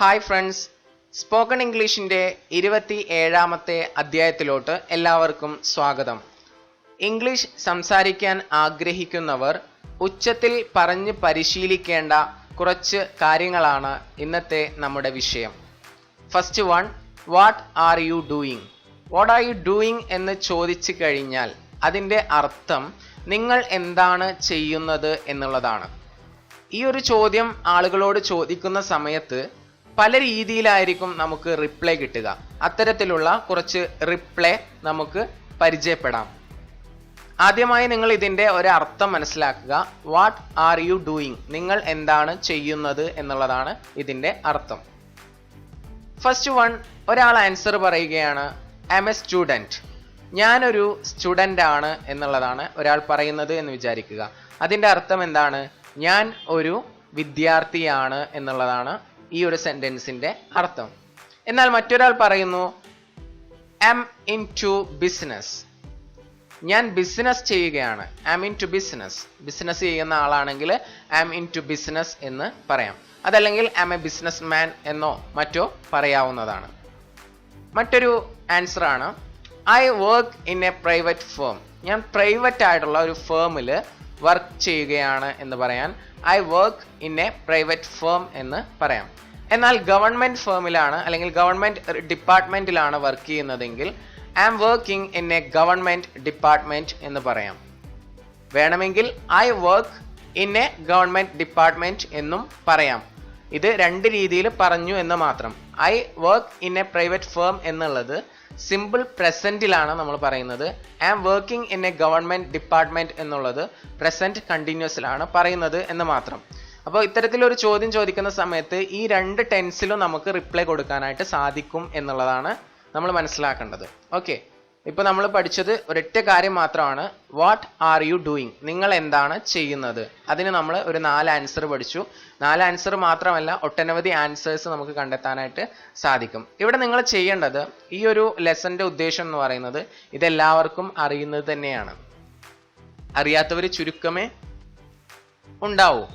Hi friends spoken ഇംഗ്ലീഷിന്റെ ഇരുപത്തി ഏഴാമത്തെ അധ്യായത്തിലോട്ട് എല്ലാവർക്കും സ്വാഗതം. ഇംഗ്ലീഷ് സംസാരിക്കാൻ ആഗ്രഹിക്കുന്നവർ ഉച്ചത്തിൽ പറഞ്ഞ് പരിശീലിക്കേണ്ട കുറച്ച് കാര്യങ്ങളാണ് ഇന്നത്തെ നമ്മുടെ വിഷയം. First one what are you doing what are you doing എന്ന് ചോദിച്ചു കഴിഞ്ഞാൽ അതിന്റെ അർത്ഥം നിങ്ങൾ എന്താണ് ചെയ്യുന്നത് എന്നുള്ളതാണ്. ഈ ഒരു ചോദ്യം ആളുകളോട് ചോദിക്കുന്ന സമയത്ത് പല രീതിയിലായിരിക്കും നമുക്ക് റിപ്ലൈ കിട്ടുക. അത്തരത്തിലുള്ള കുറച്ച് റിപ്ലൈ നമുക്ക് പരിചയപ്പെടാം. ആദ്യമായി നിങ്ങൾ ഇതിന്റെ ഒരർത്ഥം മനസ്സിലാക്കുക. വാട്ട് ആർ യു ഡൂയിങ് നിങ്ങൾ എന്താണ് ചെയ്യുന്നത് എന്നുള്ളതാണ് ഇതിന്റെ അർത്ഥം. ഫസ്റ്റ് വൺ ഒരാൾ ആൻസർ പറയുകയാണ് ഐ എം എ സ്റ്റുഡന്റ് ഞാനൊരു സ്റ്റുഡന്റ് ആണ് എന്നുള്ളതാണ് ഒരാൾ പറയുന്നത് എന്ന് വിചാരിക്കുക. അതിന്റെ അർത്ഥം എന്താണ്? ഞാൻ ഒരു വിദ്യാർത്ഥിയാണ് എന്നുള്ളതാണ് ഈ ഒരു സെന്റൻസിന്റെ അർത്ഥം. എന്നാൽ മറ്റൊരാൾ പറയുന്നു ആം ഇൻ ടു ബിസിനസ് ഞാൻ ബിസിനസ് ചെയ്യുകയാണ്. Am into business business ചെയ്യുന്ന ആളാണെങ്കിൽ ആം ഇൻ ടു ബിസിനസ് എന്ന് പറയാം. അതല്ലെങ്കിൽ ആം എ ബിസിനസ് മാൻ എന്നോ മറ്റോ പറയാവുന്നതാണ്. മറ്റൊരു ആൻസർ ആണ് I work in a private firm ഞാൻ പ്രൈവറ്റ് ആയിട്ടുള്ള ഒരു ഫേമിൽ വർക്ക് ചെയ്യുകയാണ് എന്ന് പറയാൻ I work in a private firm എന്ന് പറയാം. എന്നാൽ ഗവൺമെന്റ് ഫേമിലാണ് അല്ലെങ്കിൽ ഗവൺമെന്റ് ഡിപ്പാർട്ട്മെന്റിലാണ് വർക്ക് ചെയ്യുന്നതെങ്കിൽ I am working in a government department എന്ന് പറയാം. വേണമെങ്കിൽ I work in a government department എന്നും പറയാം. ഇത് രണ്ട് രീതിയിൽ പറഞ്ഞു എന്ന് മാത്രം. I work in a private firm എന്നുള്ളത് സിമ്പിൾ പ്രസന്റിലാണ് നമ്മൾ പറയുന്നത്. I am working in a government department എന്നുള്ളത് പ്രസന്റ് കണ്ടിന്യൂസിലാണ് പറയുന്നത് എന്ന് മാത്രം. അപ്പോൾ ഇത്തരത്തിലൊരു ചോദ്യം ചോദിക്കുന്ന സമയത്ത് ഈ രണ്ട് ടെൻസിലും നമുക്ക് റിപ്ലൈ കൊടുക്കാനായിട്ട് സാധിക്കും എന്നുള്ളതാണ് നമ്മൾ മനസ്സിലാക്കേണ്ടത്. ഓക്കെ ഇപ്പോൾ നമ്മൾ പഠിച്ചത് ഒരൊറ്റ കാര്യം മാത്രമാണ്. വാട്ട് ആർ യു ഡൂയിങ് നിങ്ങൾ എന്താണ് ചെയ്യുന്നത്? അതിന് നമ്മൾ ഒരു നാല് ആൻസർ പഠിച്ചു. നാല് ആൻസർ മാത്രമല്ല ഒട്ടനവധി ആൻസേഴ്സ് നമുക്ക് കണ്ടെത്താനായിട്ട് സാധിക്കും. ഇവിടെ നിങ്ങൾ ചെയ്യേണ്ടത് ഈ ഒരു ലെസന്റെ ഉദ്ദേശം എന്ന് പറയുന്നത് ഇതെല്ലാവർക്കും അറിയുന്നത് തന്നെയാണ്. അറിയാത്തവർ ചുരുക്കമേ ഉണ്ടാവൂ.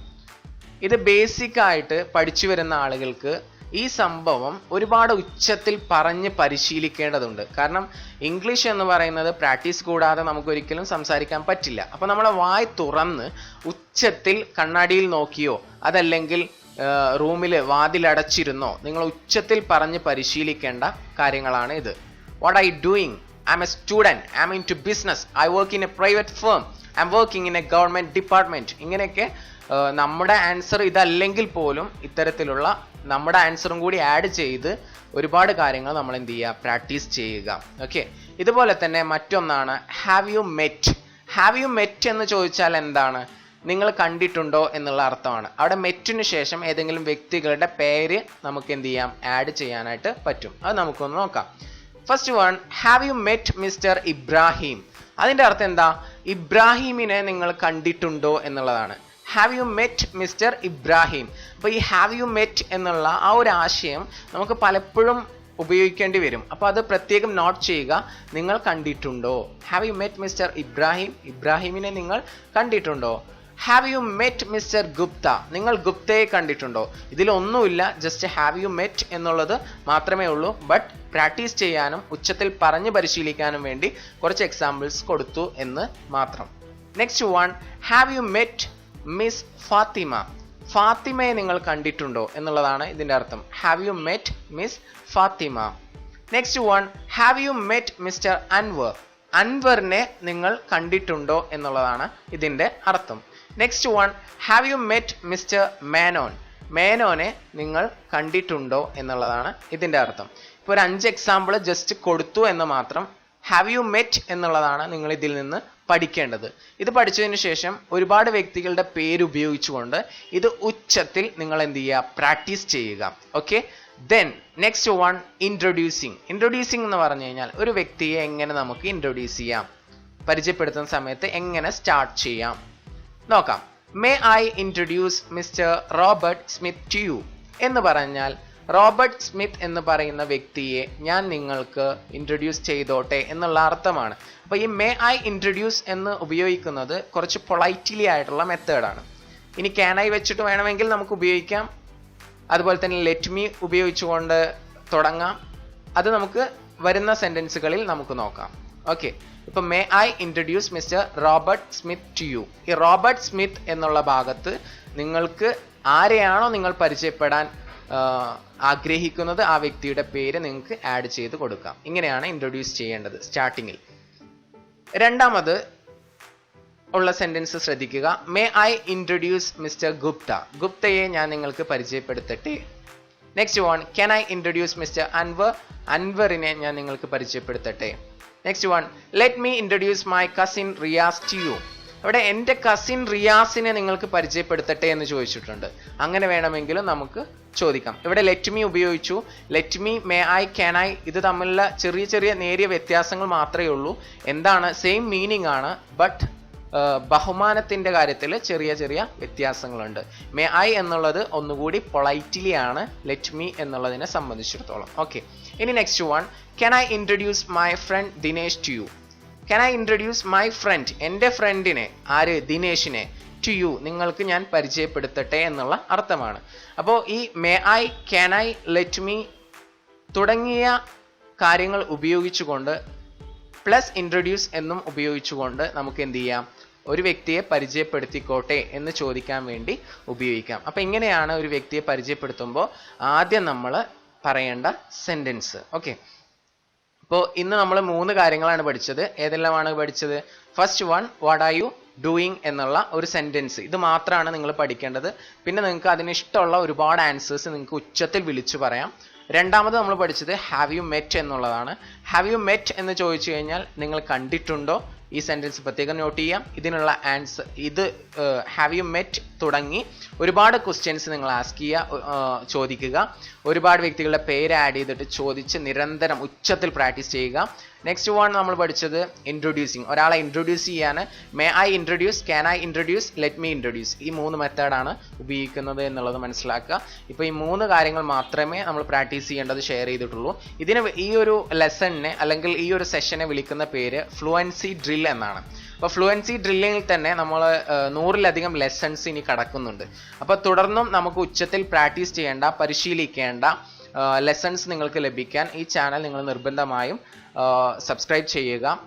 ഇത് ബേസിക് ആയിട്ട് പഠിച്ചു വരുന്ന ആളുകൾക്ക് ഈ സംഭവം ഒരുപാട് ഉച്ചത്തിൽ പറഞ്ഞ് പരിശീലിക്കേണ്ടതുണ്ട്. കാരണം ഇംഗ്ലീഷ് എന്ന് പറയുന്നത് പ്രാക്ടീസ് കൂടാതെ നമുക്ക് ഒരിക്കലും സംസാരിക്കാൻ പറ്റില്ല. അപ്പോൾ നമ്മളെ വായ് തുറന്ന് ഉച്ചത്തിൽ കണ്ണാടിയിൽ നോക്കിയോ അതല്ലെങ്കിൽ റൂമിൽ വാതിലടച്ചിരുന്നോ നിങ്ങൾ ഉച്ചത്തിൽ പറഞ്ഞ് പരിശീലിക്കേണ്ട കാര്യങ്ങളാണ് ഇത്. What I doing I'm into business I work in a private firm I'm working in a government department ഇങ്ങനെയൊക്കെ നമ്മുടെ ആൻസർ ഇതല്ലെങ്കിൽ പോലും ഇത്തരത്തിലുള്ള നമ്മുടെ ആൻസറും കൂടി ആഡ് ചെയ്ത് ഒരുപാട് കാര്യങ്ങൾ നമ്മൾ എന്ത് ചെയ്യുക? പ്രാക്ടീസ് ചെയ്യുക. ഓക്കെ ഇതുപോലെ തന്നെ മറ്റൊന്നാണ് have you met have you met എന്ന് ചോദിച്ചാൽ എന്താണ്? നിങ്ങൾ കണ്ടിട്ടുണ്ടോ എന്നുള്ള അർത്ഥമാണ്. അവിടെ മെറ്റിന് ശേഷം ഏതെങ്കിലും വ്യക്തികളുടെ പേര് നമുക്ക് എന്ത് ചെയ്യാം? ആഡ് ചെയ്യാനായിട്ട് പറ്റും. അത് നമുക്കൊന്ന് നോക്കാം. First one have you met mister Ibrahim അതിന്റെ അർത്ഥം എന്താ? ഇബ്രാഹിമിനെ നിങ്ങൾ കണ്ടിട്ടുണ്ടോ എന്നുള്ളതാണ്. Have you met mister Ibrahim അപ്പോൾ ഈ ഹാവ് യു മെറ്റ് എന്നുള്ള ആ ഒരു ആശയം നമുക്ക് പലപ്പോഴും ഉപയോഗിക്കേണ്ടി വരും. അപ്പോൾ അത് പ്രത്യേകം നോട്ട് ചെയ്യുക നിങ്ങൾ കണ്ടിട്ടുണ്ടോ? Have you met mister Ibrahim ഇബ്രാഹിമിനെ നിങ്ങൾ കണ്ടിട്ടുണ്ടോ? Have you met mister Gupta നിങ്ങൾ ഗുപ്തയെ കണ്ടിട്ടുണ്ടോ? ഇതിലൊന്നുമില്ല ജസ്റ്റ് ഹാവ് യു മെറ്റ് എന്നുള്ളത് മാത്രമേ ഉള്ളൂ. ബട്ട് പ്രാക്ടീസ് ചെയ്യാനും ഉച്ചത്തിൽ പറഞ്ഞ് പരിശീലിക്കാനും വേണ്ടി കുറച്ച് എക്സാമ്പിൾസ് കൊടുത്തു എന്ന് മാത്രം. Next one have you met miss Fathima ഫാത്തിമയെ നിങ്ങൾ കണ്ടിട്ടുണ്ടോ എന്നുള്ളതാണ് ഇതിന്റെ അർത്ഥം. Have you met miss Fathima next one have you met mister Anwar അൻവറിനെ നിങ്ങൾ കണ്ടിട്ടുണ്ടോ എന്നുള്ളതാണ് ഇതിന്റെ അർത്ഥം. Next one have you met mister Menon മേനോനെ നിങ്ങൾ കണ്ടിട്ടുണ്ടോ എന്നുള്ളതാണ് ഇതിന്റെ അർത്ഥം. ഇപ്പോൾ ഒരു അഞ്ച് എക്സാമ്പിൾ ജസ്റ്റ് കൊടുത്തു എന്ന് മാത്രം ഹാവ് യു മെറ്റ് എന്നുള്ളതാണ് നിങ്ങൾ ഇതിൽ നിന്ന് പഠിക്കേണ്ടത്. ഇത് പഠിച്ചതിന് ശേഷം ഒരുപാട് വ്യക്തികളുടെ പേര് ഉപയോഗിച്ചുകൊണ്ട് ഇത് ഉച്ചത്തിൽ നിങ്ങൾ എന്ത് ചെയ്യുക? പ്രാക്ടീസ് ചെയ്യുക. Okay then next one introducing introducing എന്ന് പറഞ്ഞു കഴിഞ്ഞാൽ ഒരു വ്യക്തിയെ എങ്ങനെ നമുക്ക് ഇൻട്രൊഡ്യൂസ് ചെയ്യാം? പരിചയപ്പെടുത്തുന്ന സമയത്ത് എങ്ങനെ സ്റ്റാർട്ട് ചെയ്യാം? നോക്കാം. May I introduce mister Robert Smith to you എന്ന് പറഞ്ഞാൽ റോബർട്ട് സ്മിത്ത് എന്ന് പറയുന്ന വ്യക്തിയെ ഞാൻ നിങ്ങൾക്ക് ഇൻട്രൊഡ്യൂസ് ചെയ്തോട്ടെ എന്നുള്ള അർത്ഥമാണ്. അപ്പോൾ ഈ മേ ഐ ഇൻട്രൊഡ്യൂസ് എന്ന് ഉപയോഗിക്കുന്നത് കുറച്ച് പൊളൈറ്റ്ലി ആയിട്ടുള്ള മെത്തേഡാണ് ഇനി ക്യാൻ ഐ വെച്ചിട്ട് വേണമെങ്കിൽ നമുക്ക് ഉപയോഗിക്കാം. അതുപോലെ തന്നെ ലെറ്റ് മീ ഉപയോഗിച്ചുകൊണ്ട് തുടങ്ങാം. അത് നമുക്ക് വരുന്ന സെന്റൻസുകളിൽ നമുക്ക് നോക്കാം. ഓക്കെ ഇപ്പൊ may I introduce mister Robert Smith to you ഈ റോബർട്ട് സ്മിത്ത് എന്നുള്ള ഭാഗത്ത് നിങ്ങൾക്ക് ആരെയാണോ നിങ്ങൾ പരിചയപ്പെടാൻ ആഗ്രഹിക്കുന്നത് ആ വ്യക്തിയുടെ പേര് നിങ്ങൾക്ക് ആഡ് ചെയ്ത് കൊടുക്കാം. ഇങ്ങനെയാണ് ഇൻട്രൊഡ്യൂസ് ചെയ്യേണ്ടത് സ്റ്റാർട്ടിങ്ങിൽ രണ്ടാമത് ഉള്ള സെന്റൻസ് ശ്രദ്ധിക്കുക. May I introduce mister Gupta ഗുപ്തയെ ഞാൻ നിങ്ങൾക്ക് പരിചയപ്പെടുത്തട്ടെ. Next one can I introduce mister Anwar അൻവറിനെ ഞാൻ നിങ്ങൾക്ക് പരിചയപ്പെടുത്തട്ടെ. Next one let me introduce my cousin Riyas to you അവിടെ എന്റെ കസിൻ റിയാസിനെ നിങ്ങൾക്ക് പരിചയപ്പെടുത്തട്ടെ എന്ന് ചോദിച്ചിട്ടുണ്ട്. അങ്ങനെ വേണമെങ്കിലും നമുക്ക് ചോദിക്കാം. ഇവിടെ ലെറ്റ് മീ ഉപയോഗിച്ചു. Let me may I can I ഇത് തമ്മിലുള്ള ചെറിയ ചെറിയ നേരിയ വ്യത്യാസങ്ങൾ മാത്രമേ ഉള്ളൂ. എന്താണ്? സെയിം മീനിങ് ആണ്. ബട്ട് ബഹുമാനത്തിന്റെ കാര്യത്തിൽ ചെറിയ ചെറിയ വ്യത്യാസങ്ങളുണ്ട്. മേ ഐ എന്നുള്ളത് ഒന്നുകൂടി പൊളൈറ്റ്ലി ആണ്. ലെറ്റ് മീ എന്നുള്ളതിനെ സംബന്ധിച്ചിടത്തോളം. ഓക്കെ ഇനി next one can I introduce my friend Dinesh to you can I introduce my friend എന്റെ ഫ്രണ്ടിനെ ആര്? ദിനേഷിനെ ടു യു നിങ്ങൾക്ക് ഞാൻ പരിചയപ്പെടുത്തട്ടെ എന്നുള്ള അർത്ഥമാണ്. അപ്പോൾ ഈ may I can I let me തുടങ്ങിയ കാര്യങ്ങൾ ഉപയോഗിച്ചുകൊണ്ട് പ്ലസ് ഇൻട്രൊഡ്യൂസ് എന്നും ഉപയോഗിച്ചുകൊണ്ട് നമുക്ക് എന്ത് ചെയ്യാം? ഒരു വ്യക്തിയെ പരിചയപ്പെടുത്തിക്കോട്ടെ എന്ന് ചോദിക്കാൻ വേണ്ടി ഉപയോഗിക്കാം. അപ്പം ഇങ്ങനെയാണ് ഒരു വ്യക്തിയെ പരിചയപ്പെടുത്തുമ്പോൾ ആദ്യം നമ്മൾ പറയേണ്ട സെന്റൻസ് ഓക്കെ അപ്പോൾ ഇന്ന് നമ്മൾ മൂന്ന് കാര്യങ്ങളാണ് പഠിച്ചത്. ഏതെല്ലാമാണ് പഠിച്ചത്? First one what are you doing എന്നുള്ള ഒരു സെന്റൻസ് ഇത് മാത്രമാണ് നിങ്ങൾ പഠിക്കേണ്ടത്. പിന്നെ നിങ്ങൾക്ക് അതിന് ഇഷ്ടമുള്ള ഒരുപാട് ആൻസേഴ്സ് നിങ്ങൾക്ക് ഉച്ചത്തിൽ വിളിച്ചു പറയാം. രണ്ടാമത് നമ്മൾ പഠിച്ചത് ഹാവ് യു മെറ്റ് എന്നുള്ളതാണ്. ഹാവ് യു മെറ്റ് എന്ന് ചോദിച്ചു കഴിഞ്ഞാൽ നിങ്ങൾ കണ്ടിട്ടുണ്ടോ? ഈ സെന്റൻസ് പ്രത്യേകം നോട്ട് ചെയ്യാം. ഇതിനുള്ള ആൻസർ ഇത് ഹാവ് യു മെറ്റ് തുടങ്ങി. ഒരുപാട് ക്വസ്റ്റ്യൻസ് നിങ്ങൾ ആസ്ക് ചെയ്യുക ചോദിക്കുക. ഒരുപാട് വ്യക്തികളുടെ പേര് ആഡ് ചെയ്തിട്ട് ചോദിച്ച് നിരന്തരം ഉച്ചത്തിൽ പ്രാക്ടീസ് ചെയ്യുക. നെക്സ്റ്റ് വൺ നമ്മൾ പഠിച്ചത് ഇൻട്രൊഡ്യൂസിങ് ഒരാളെ ഇൻട്രൊഡ്യൂസ് ചെയ്യാണ്. May I introduce can I introduce let me introduce ഈ മൂന്ന് മെത്തേഡാണ് ഉപയോഗിക്കുന്നത് എന്നുള്ളത് മനസ്സിലാക്കുക. ഇപ്പോൾ ഈ മൂന്ന് കാര്യങ്ങൾ മാത്രമേ നമ്മൾ പ്രാക്ടീസ് ചെയ്യേണ്ടത് ഷെയർ ചെയ്തിട്ടുള്ളൂ. ഇതിന് ഈ ഒരു ലെസണിനെ അല്ലെങ്കിൽ ഈ ഒരു സെഷനെ വിളിക്കുന്ന പേര് ഫ്ലുവൻസി ഡ്രിൽ എന്നാണ്. അപ്പോൾ ഫ്ലുവൻസി ഡ്രില്ലിങ്ങിൽ തന്നെ നമ്മൾ നൂറിലധികം ലെസൺസ് ഇനി കടക്കുന്നുണ്ട്. അപ്പോൾ തുടർന്നും നമുക്ക് ഉച്ചത്തിൽ പ്രാക്ടീസ് ചെയ്യേണ്ട പരിശീലിക്കേണ്ട ലെസൺസ് നിങ്ങൾക്ക് ലഭിക്കാൻ ഈ ചാനൽ നിങ്ങൾ നിർബന്ധമായും സബ്സ്ക്രൈബ് ചെയ്യുക.